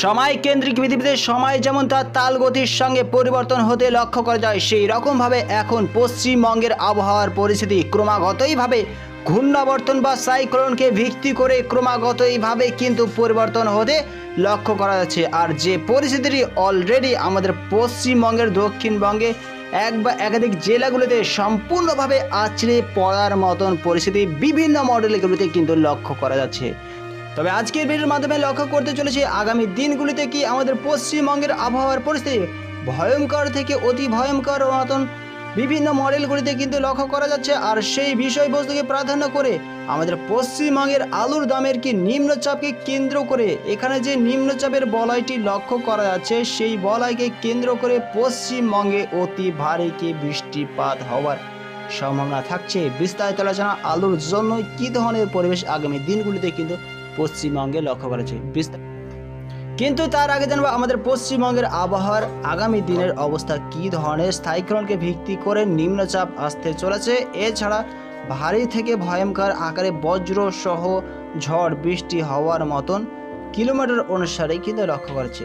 সময় কেন্দ্রিক পৃথিবীতে সময় যেমন তার তাল গতির সঙ্গে পরিবর্তন হতে লক্ষ্য করা যায়, সেই রকমভাবে এখন পশ্চিমবঙ্গের আবহাওয়ার পরিস্থিতি ক্রমাগতইভাবে ঘূর্ণাবর্তন বা সাইক্লোনকে ভিত্তি করে ক্রমাগতইভাবে কিন্তু পরিবর্তন হতে লক্ষ্য করা যাচ্ছে। আর যে পরিস্থিতিটি অলরেডি আমাদের পশ্চিমবঙ্গের দক্ষিণবঙ্গে এক বা একাধিক জেলাগুলিতে সম্পূর্ণভাবে আছড়ে পড়ার মতন পরিস্থিতি বিভিন্ন মডেলগুলিতে কিন্তু লক্ষ্য করা যাচ্ছে। তবে আজকের ভিডিওর মাধ্যমে লক্ষ্য করতে চলেছি আগামী দিনগুলিতে কি আমাদের পশ্চিমবঙ্গের আবহাওয়ার পরিস্থিতি ভয়ঙ্কর থেকে অতি ভয়ঙ্কর মতন বিভিন্ন মডেলগুলিতে কিন্তু লক্ষ্য করা যাচ্ছে। আর সেই বিষয়বস্তুকে প্রাধান্য করে আমাদের পশ্চিমবঙ্গের আলুর দামের কি নিম্নচাপকে কেন্দ্র করে এখানে যে নিম্নচাপের বলয়টি লক্ষ্য করা যাচ্ছে, সেই বলয়কে কেন্দ্র করে পশ্চিমবঙ্গে অতি ভারী কি বৃষ্টিপাত হওয়ার সম্ভাবনা থাকছে। বিস্তারিত আলোচনা আলুর জন্য কি ধরনের পরিবেশ আগামী দিনগুলিতে কিন্তু পশ্চিমবঙ্গে লক্ষ্য করা যায় বিস্তার কিন্তু তার আগে জানব আমাদের পশ্চিমবঙ্গের আবহাওয়ার আগামী দিনের অবস্থা, কি ধরনের সাইক্লোনকে ভিত্তি করে নিম্নচাপ আসতে চলেছে। এছাড়া ভারী থেকে ভয়ঙ্কর আকারে বজ্র সহ ঝড় বৃষ্টি হওয়ার মতন কিলোমিটার অনুসারে কিন্তু লক্ষ্য করেছে।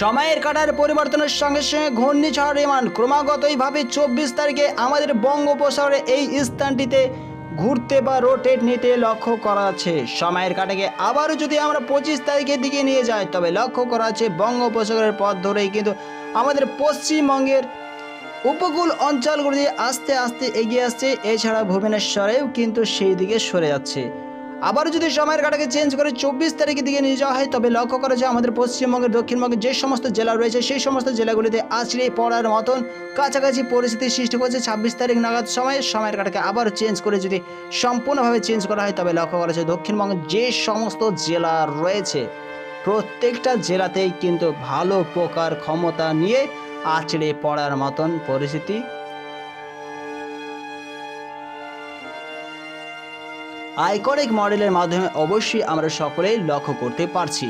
সময়ের কাটার পরিবর্তনের সঙ্গে সঙ্গে ঘূর্ণিঝড় রেমান ক্রমাগতইভাবে চব্বিশ তারিখে আমাদের বঙ্গোপসাগরে এই স্থানটিতে ঘুরতে বা রোটেট নিতে লক্ষ্য করা আছে। সময়ের কাটাকে আবারও যদি আমরা পঁচিশ তারিখের দিকে নিয়ে যাই, তবে লক্ষ্য করা আছে বঙ্গোপসাগরের পথ ধরেই কিন্তু আমাদের পশ্চিমবঙ্গের উপকূল অঞ্চলগুলি আস্তে আস্তে এগিয়ে আসছে। এছাড়া ভুবনেশ্বরেও কিন্তু সেই দিকে সরে যাচ্ছে। আবার যদি সময়ের কাটাকে চেঞ্জ করে চব্বিশ তারিখের দিকে নিয়ে যাওয়া হয়, তবে লক্ষ্য করা যায় আমাদের পশ্চিমবঙ্গের, দক্ষিণবঙ্গের যে সমস্ত জেলা রয়েছে, সেই সমস্ত জেলাগুলিতে আছড়ে পড়ার মতন কাছাকাছি পরিস্থিতি সৃষ্টি করছে। ছাব্বিশ তারিখ নাগাদ সময় সময়ের কাটাকে আবার চেঞ্জ করে যদি সম্পূর্ণভাবে চেঞ্জ করা হয়, তবে লক্ষ্য করা যায় দক্ষিণবঙ্গের যে সমস্ত জেলা রয়েছে, প্রত্যেকটা জেলাতেই কিন্তু ভালো প্রকার ক্ষমতা নিয়ে আছড়ে পড়ার মতন পরিস্থিতি আইকনিক মডেলের মাধ্যমে অবশ্যই আমরা সকলেই লক্ষ্য করতে পারছি।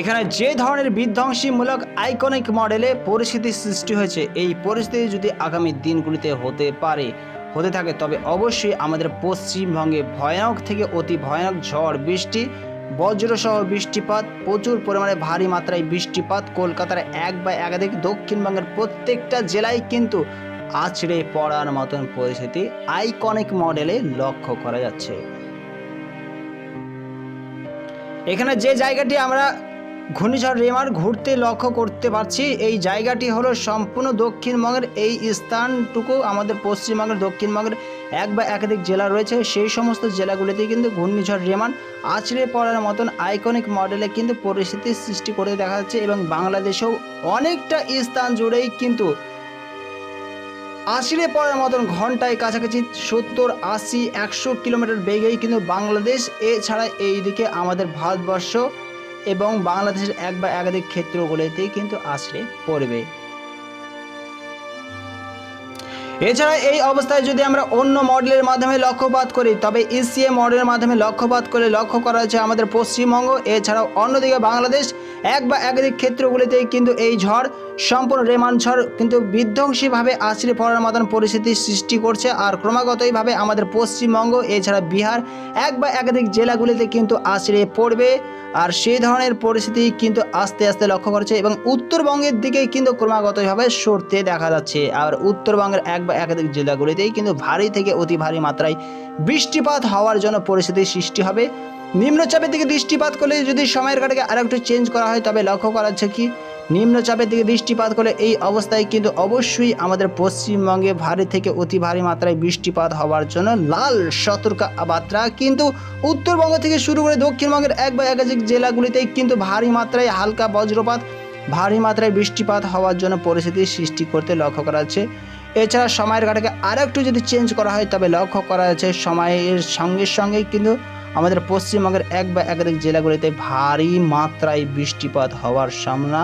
এখানে যে ধরনের বিধ্বংসীমূলক আইকনিক মডেলে পরিস্থিতি সৃষ্টি হয়েছে, এই পরিস্থিতি যদি আগামী দিনগুলিতে হতে পারে, হতে থাকে, তবে অবশ্যই আমাদের পশ্চিমবঙ্গে ভয়ানক থেকে অতি ভয়ানক ঝড়, বৃষ্টি, বজ্রসহ বৃষ্টিপাত, প্রচুর পরিমাণে ভারী মাত্রায় বৃষ্টিপাত, কলকাতার এক বা একাধিক দক্ষিণবঙ্গের প্রত্যেকটা জেলায় কিন্তু আছড়ে পড়ার মতন পরিস্থিতি আইকনিক মডেলে লক্ষ্য করা যাচ্ছে। এখানে যে জায়গাটি আমরা ঘূর্ণিঝড় রেমার ঘুরতে লক্ষ্য করতে পারছি, এই জায়গাটি হলো সম্পূর্ণ দক্ষিণবঙ্গের এই স্থানটুকু। আমাদের পশ্চিমবঙ্গের, দক্ষিণবঙ্গের এক বা একাধিক জেলা রয়েছে, সেই সমস্ত জেলাগুলিতে কিন্তু ঘূর্ণিঝড় রেমান আছড়ে পড়ার মতন আইকনিক মডেলে কিন্তু পরিস্থিতির সৃষ্টি করে দেখা যাচ্ছে এবং বাংলাদেশেও অনেকটা স্থান জুড়েই কিন্তু আশিরে পড়ার মতন ঘন্টায় কাছাকাছি সত্তর, আশি, একশো কিলোমিটার বেগেই কিন্তু বাংলাদেশ, এছাড়া এইদিকে আমাদের ভারতবর্ষ এবং বাংলাদেশের এক বা একাধিক ক্ষেত্রগুলিতেই কিন্তু আছড়ে পড়বে। এছাড়া এই অবস্থায় যদি আমরা অন্য মডেলের মাধ্যমে লক্ষ্যপাত করি, তবে ইসিএ মডেলের মাধ্যমে লক্ষ্যপাত করে লক্ষ্য করা হয়েছে আমাদের পশ্চিমবঙ্গ, এছাড়াও অন্যদিকে বাংলাদেশ এক বা একাধিক ক্ষেত্রগুলিতেই কিন্তু এই ঝড় সম্পূর্ণ রেমান ঝড় কিন্তু বিধ্বংসীভাবে আছড়ে পড়ার মতন পরিস্থিতির সৃষ্টি করছে। আর ক্রমাগতইভাবে আমাদের পশ্চিমবঙ্গ, এছাড়া বিহার, এক বা একাধিক জেলাগুলিতে কিন্তু আছড়ে পড়বে। আর সেই ধরনের পরিস্থিতি কিন্তু আস্তে আস্তে লক্ষ্য করছে এবং উত্তরবঙ্গের দিকেই কিন্তু ক্রমাগতভাবে সরতে দেখা যাচ্ছে। আর উত্তরবঙ্গের এক বা একাধিক জেলাগুলিতেই কিন্তু ভারী থেকে অতি ভারী মাত্রায় বৃষ্টিপাত হওয়ার জন্য পরিস্থিতির সৃষ্টি হবে। নিম্নচাপের দিকে দৃষ্টিপাত করলে যদি সময়ের কাটাকে আরেকটু চেঞ্জ করা হয়, তবে লক্ষ্য করা হচ্ছে কি, নিম্নচাপের দিকে দৃষ্টিপাত করলে এই অবস্থায় কিন্তু অবশ্যই আমাদের পশ্চিমবঙ্গে ভারী থেকে অতি ভারী মাত্রায় বৃষ্টিপাত হওয়ার জন্য লাল সতর্ক বার্তা। কিন্তু উত্তরবঙ্গ থেকে শুরু করে দক্ষিণবঙ্গের এক বা একাধিক জেলাগুলিতেই কিন্তু ভারী মাত্রায় হালকা বজ্রপাত, ভারী মাত্রায় বৃষ্টিপাত হওয়ার জন্য পরিস্থিতির সৃষ্টি করতে লক্ষ্য করা যাচ্ছে। এছাড়া সময়ের কাটাকে আরেকটু যদি চেঞ্জ করা হয়, তবে লক্ষ্য করা যাচ্ছে সময়ের সঙ্গে সঙ্গেই কিন্তু আমাদের পশ্চিমবঙ্গের এক বা একাধিক জেলাগুলিতে ভারী মাত্রায় বৃষ্টিপাত হওয়ার সামনা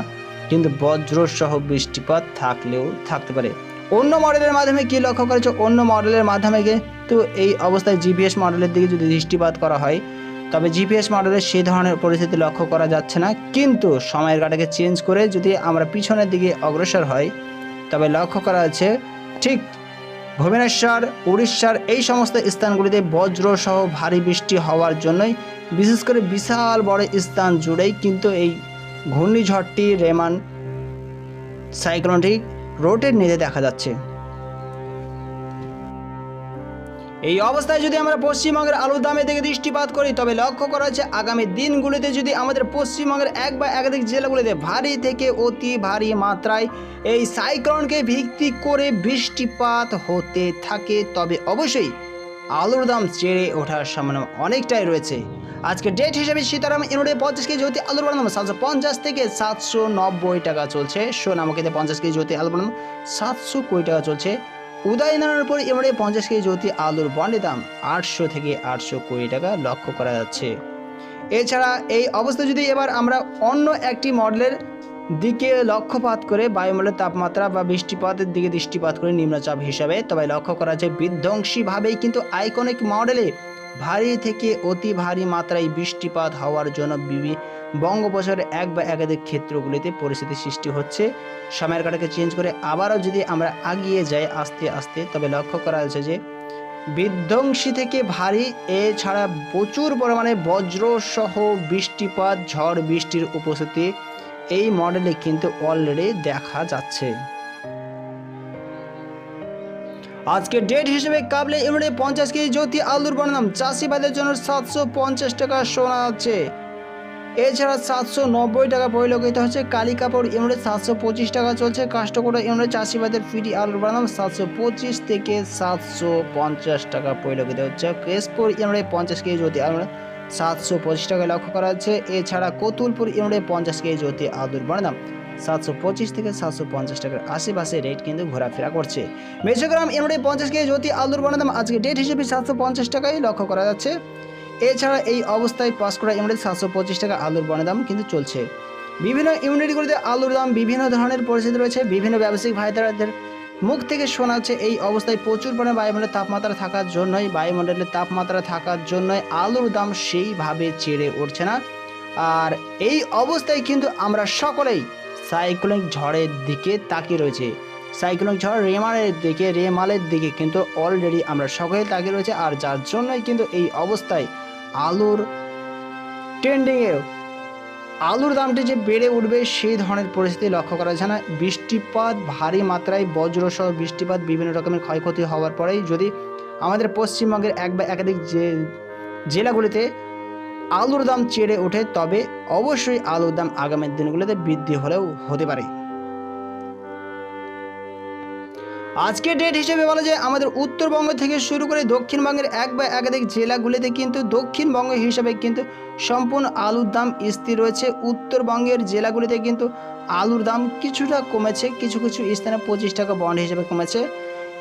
কিন্তু বজ্রসহ বৃষ্টিপাত থাকলেও থাকতে পারে। অন্য মডেলের মাধ্যমে কি লক্ষ্য করেছে? অন্য মডেলের মাধ্যমে কিন্তু এই অবস্থায় জিপিএস মডেলের দিকে যদি দৃষ্টিপাত করা হয়, তবে জিপিএস মডেলের সেই ধরনের পরিস্থিতি লক্ষ্য করা যাচ্ছে না। কিন্তু সময়ের কাটাকে চেঞ্জ করে যদি আমরা পিছনের দিকে অগ্রসর হই তবে লক্ষ্য করা যাচ্ছে ঠিক ভুবনেশ্বর, উড়িষ্যার এই সমস্ত স্থানগুলিতে বজ্র সহ ভারী বৃষ্টি হওয়ার জন্যই বিশেষ করে বিশাল বড় স্থান জুড়েই কিন্তু এই ঘূর্ণিঝড়টি রেমান সাইক্লোনটি রোটেট নিতে দেখা যাচ্ছে। এই অবস্থায় যদি আমরা পশ্চিমবঙ্গের আলুর দামের দিকে দৃষ্টিপাত করি, তবে লক্ষ্য করা হচ্ছে আগামী দিনগুলিতে যদি আমাদের পশ্চিমবঙ্গের এক বা একাধিক জেলাগুলিতে ভারী থেকে অতি ভারী মাত্রায় এই সাইক্লোনকে ভিত্তি করে বৃষ্টিপাত হতে থাকে, তবে অবশ্যই আলুর দাম চেড়ে ওঠার সম্ভাবনা অনেকটাই রয়েছে। আজকে ডেট হিসেবে সীতারাম ইউনিটে পঞ্চাশ কেজি হতে আলুর বানানো সাতশো পঞ্চাশ থেকে সাতশো নব্বই টাকা চলছে। সোনামুখীতে পঞ্চাশ কেজি জ্যোতি আলুর বানানো সাতশো কুড়ি টাকা চলছে। উদয়নারায়ণপুর এবারে পঞ্চাশ কেজি জ্যোতি আলুর বন্ডের দাম আটশো থেকে আটশো কুড়ি টাকা লক্ষ্য করা যাচ্ছে। এছাড়া এই অবস্থা যদি এবার আমরা অন্য একটি মডেলের দিকে লক্ষ্যপাত করে বায়ুমণ্ডলের তাপমাত্রা বা বৃষ্টিপাতের দিকে দৃষ্টিপাত করে নিম্নচাপ হিসাবে, তবে লক্ষ্য করা যায় বিধ্বংসীভাবেই কিন্তু আইকনিক মডেলে ভারী থেকে অতি ভারী মাত্রায় বৃষ্টিপাত হওয়ার জন্য বিভি বঙ্গোপসাগরের এক বা একাধিক ক্ষেত্রগুলিতে পরিস্থিতি সৃষ্টি হচ্ছে। সময়ের কাটাকে চেঞ্জ করে আবারও যদি আমরা আগিয়ে যাই আস্তে আস্তে, তবে লক্ষ্য করা যাচ্ছে যে বিধ্বংসী থেকে ভারী, এছাড়া প্রচুর পরিমাণে বজ্র সহ বৃষ্টিপাত, ঝড় বৃষ্টির উপস্থিতি এই মডেলে কিন্তু অলরেডি দেখা যাচ্ছে। আজকে ডেট হিসেবে কাবলে ইউনিটে পঞ্চাশ কেজি জ্যোতি আলুর বনাম। চাষিবাদের জন্য সাতশো পঞ্চাশ টাকা শোনা যাচ্ছে এছাড়া সাতশো নব্বই টাকা পরিলক্ষিত হচ্ছে কালী কাপড় ইউনিটে সাতশো পঁচিশ টাকা চলছে কাস্টকোটা ইউনিটে চাষিবাদের ফিটি আলুর বানাম সাতশো পঁচিশ থেকে সাতশো পঞ্চাশ টাকা পরিলক্ষিত হচ্ছে। কেশপুর ইউনিটে পঞ্চাশ কেজি জ্যোতি আলুর সাতশো পঁচিশ টাকা লক্ষ্য করা হচ্ছে এছাড়া কতুলপুর ইউনিটে পঞ্চাশ কেজি জ্যোতি আলুর বানাম সাতশো পঁচিশ থেকে সাতশো পঞ্চাশ টাকার আশেপাশে রেট কিন্তু ঘোরাফেরা করছে। মেসোগ্রাম ইউনিটে পঞ্চাশ কেজি জ্যোতি আলুর বানাম আজকে ডেট হিসেবে সাতশো পঞ্চাশ টাকাই লক্ষ্য করা যাচ্ছে। এছাড়া এই অবস্থায় পাঁচকড়া ইউনিট সাতশো পঁচিশ টাকা আলুর বনের দাম কিন্তু চলছে। বিভিন্ন ইউনিটগুলিতে আলুর দাম বিভিন্ন ধরনের পরিস্থিতি রয়েছে। বিভিন্ন ব্যবসায়িক ভাইদারদের মুখ থেকে শোনা যাচ্ছে, এই অবস্থায় প্রচুর পরিমাণে বায়ুমণ্ডলের তাপমাত্রা থাকার জন্যই বায়ুমণ্ডলের তাপমাত্রা থাকার জন্যই আলুর দাম সেইভাবে চেড়ে উঠছে না। আর এই অবস্থায় কিন্তু আমরা সকলেই সাইক্লোনিক ঝড়ের দিকে তাকিয়ে রয়েছে। সাইক্লোনিক ঝড় রেমালের দিকে রেমালের দিকে কিন্তু অলরেডি আমরা সকলে তাকিয়ে রয়েছে। আর যার জন্যই কিন্তু এই অবস্থায় আলুর ট্রেন্ডিংয়ে আলুর দামটি যে বেড়ে উঠবে সেই ধরনের পরিস্থিতি লক্ষ্য করা যায় না। বৃষ্টিপাত ভারী মাত্রায় বজ্রসহ বৃষ্টিপাত বিভিন্ন রকমের ক্ষয়ক্ষতি হওয়ার পরেই যদি আমাদের পশ্চিমবঙ্গের এক বা একাধিক যে জেলাগুলিতে আলুর দাম চেড়ে ওঠে, তবে অবশ্যই আলুর দাম আগামী দিনগুলোতে বৃদ্ধি হলেও হতে পারে। আজকের ডেট হিসেবে বলা যায় আমাদের উত্তরবঙ্গ থেকে শুরু করে দক্ষিণবঙ্গের এক বা একাধিক জেলাগুলিতে কিন্তু দক্ষিণবঙ্গ হিসেবে কিন্তু সম্পূর্ণ আলুর দাম স্থির রয়েছে। উত্তরবঙ্গের জেলাগুলিতে কিন্তু আলুর দাম কিছুটা কমেছে, কিছু কিছু স্থানে পঁচিশ টাকা বন্ড হিসেবে কমেছে।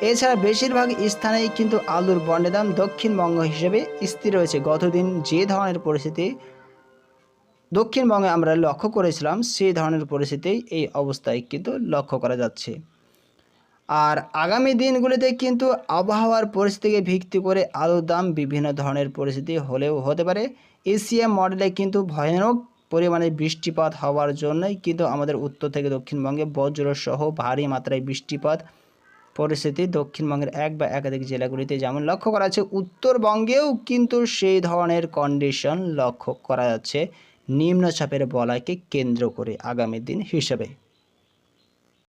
এছাড়া বেশিরভাগ স্থানেই কিন্তু আলুর বন্ডের দাম দক্ষিণবঙ্গ হিসেবে স্থির রয়েছে। গতদিন যে ধরনের পরিস্থিতি দক্ষিণবঙ্গে আমরা লক্ষ্য করেছিলাম সেই ধরনের পরিস্থিতি এই অবস্থায় কিন্তু লক্ষ্য করা যাচ্ছে। আর আগামী দিনগুলিতে কিন্তু আবহাওয়ার পরিস্থিতিকে ভিত্তি করে আলুর দাম বিভিন্ন ধরনের পরিস্থিতি হলেও হতে পারে। এশিয়া মডেলে কিন্তু ভয়ানক পরিমাণে বৃষ্টিপাত হওয়ার জন্যই কিন্তু আমাদের উত্তর থেকে দক্ষিণবঙ্গে বজ্রসহ ভারী মাত্রায় বৃষ্টিপাত পরিস্থিতি দক্ষিণবঙ্গের এক বা একাধিক জেলাগুলিতে যেমন লক্ষ্য করা যাচ্ছে, উত্তরবঙ্গেও কিন্তু সেই ধরনের কন্ডিশন লক্ষ্য করা যাচ্ছে। নিম্নচাপের বলয়কে কেন্দ্র করে আগামী দিন হিসেবে।